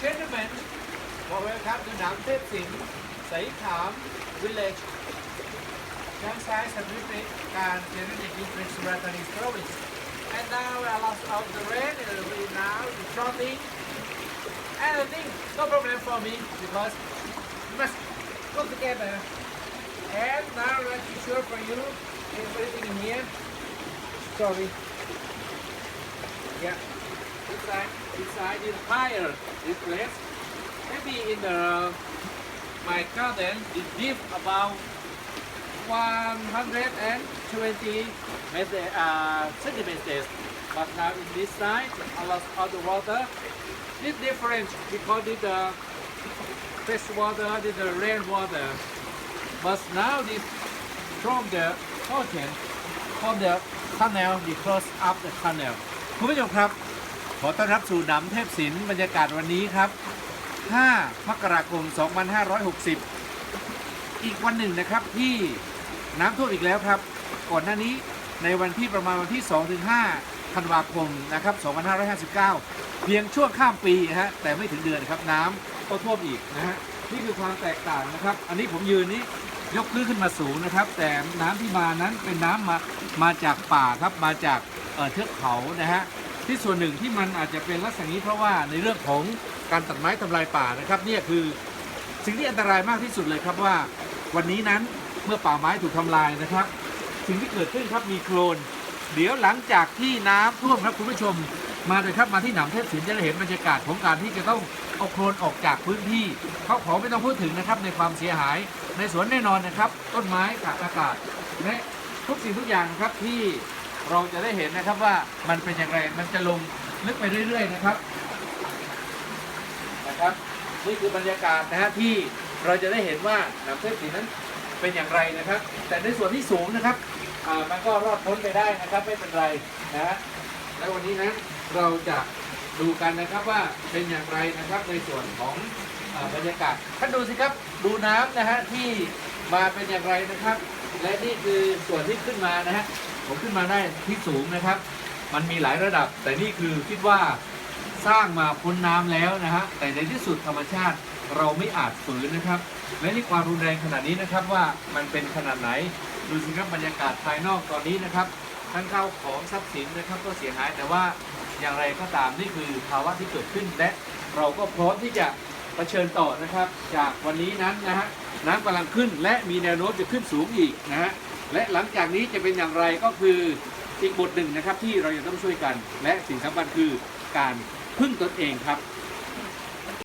gentlemen welcome to น้ำเทพสินใสขาม village ทางซ้ายสตรีทการเจริญในดิสตริกสุราษฎร์ธานี province and now we are lost of the rain and we now is dropping and I think no problem for me because we must go together and now let me sure for you everything in here sorry yeah inside inside is higher this place maybe in the my garden is deep about 120 meter, uh, centimeters. But now in this side, a lot of the water is different because it's the fresh water, it's the rain water. But now this from the ocean, from the canal, because of the canal. คุณผู้ชมครับ ขอต้อนรับสู่หนำเทพศิลป์บรรยากาศวันนี้ครับ 5 มกราคม 2560 อีกวันหนึ่งนะครับที่น้ำท่วมอีกแล้วครับ ก่อนหน้านี้ในวันที่ประมาณวันที่ 2-5 ธันวาคมนะครับ 2559 เพียงช่วงข้ามปีนะฮะแต่ไม่ถึงเดือนครับน้ำก็ท่วมอีกนะฮะนี่คือความแตกต่างนะครับ อันนี้ผมยืนนี้ยกพื้นขึ้นมาสูงนะครับ แต่น้ำที่มานั้นเป็นน้ำมามาจากป่าครับมาจากเทือกเขานะฮะ ที่ส่วนหนึ่งที่มันอาจจะเป็นลักษณะนี้เพราะว่าในเรื่องของการตัดไม้ทำลายป่านะครับเนี่ยคือสิ่งที่อันตรายมากที่สุดเลยครับว่า วันนี้นั้นเมื่อป่าไม้ถูกทำลายนะครับ สิ่งที่เกิดขึ้นครับมีโคลน เดี๋ยวหลังจากที่น้ำท่วมครับคุณผู้ชมมาเลยครับมาที่หนำเทพศิลป์จะเห็นบรรยากาศของการที่จะต้องเอาโคลนออกจากพื้นที่เขาขอไม่ต้องพูดถึงนะครับในความเสียหายในสวนแน่นอนนะครับ ต้นไม้ขาดอากาศและทุกสิ่งทุกอย่างครับที่ เราจะได้เห็นนะครับว่ามันเป็นอย่างไรมันจะลงลึกไปเรื่อย ๆ นะครับนะครับ นี่คือบรรยากาศนะฮะที่เราจะได้เห็นว่าหนำเทพสีนั้นเป็นอย่างไรนะครับ แต่ในส่วนที่สูงนะครับมันก็รอดพ้นไปได้นะครับไม่เป็นไรนะฮะแล้ววันนี้นะเราจะดูกันนะครับว่าเป็นอย่างไรนะครับในส่วนของอบรรยากาศท่านดูสิครับดูน้ำนะฮะที่มาเป็นอย่างไรนะครับ และนี่คือส่วนที่ขึ้นมานะฮะผมขึ้นมาได้ที่สูงนะครับ มันมีหลายระดับ แต่นี่คือคิดว่าสร้างมาพ้นน้ำแล้วนะฮะแต่ในที่สุดธรรมชาติเราไม่อาจฝืนนะครับ และนี่ความรุนแรงขนาดนี้นะครับว่ามันเป็นขนาดไหนดูสิครับบรรยากาศภายนอกตอนนี้นะครับ ทั้งข้าวของทรัพย์สินนะครับก็เสียหายแต่ว่าอย่างไรก็ตามนี่คือภาวะที่เกิดขึ้นและเราก็พร้อมที่จะ ผชิญต่อนะครับ จากวันนี้นั้นนะฮะน้ำกำลังขึ้นและมีแนวโน้มจะขึ้นสูงอีกนะฮะและหลังจากนี้จะเป็นอย่างไรก็คืออีกบทหนึ่งนะครับที่เราจะต้องช่วยกัน และสิ่งสำคัญคือการพึ่งตนเองครับ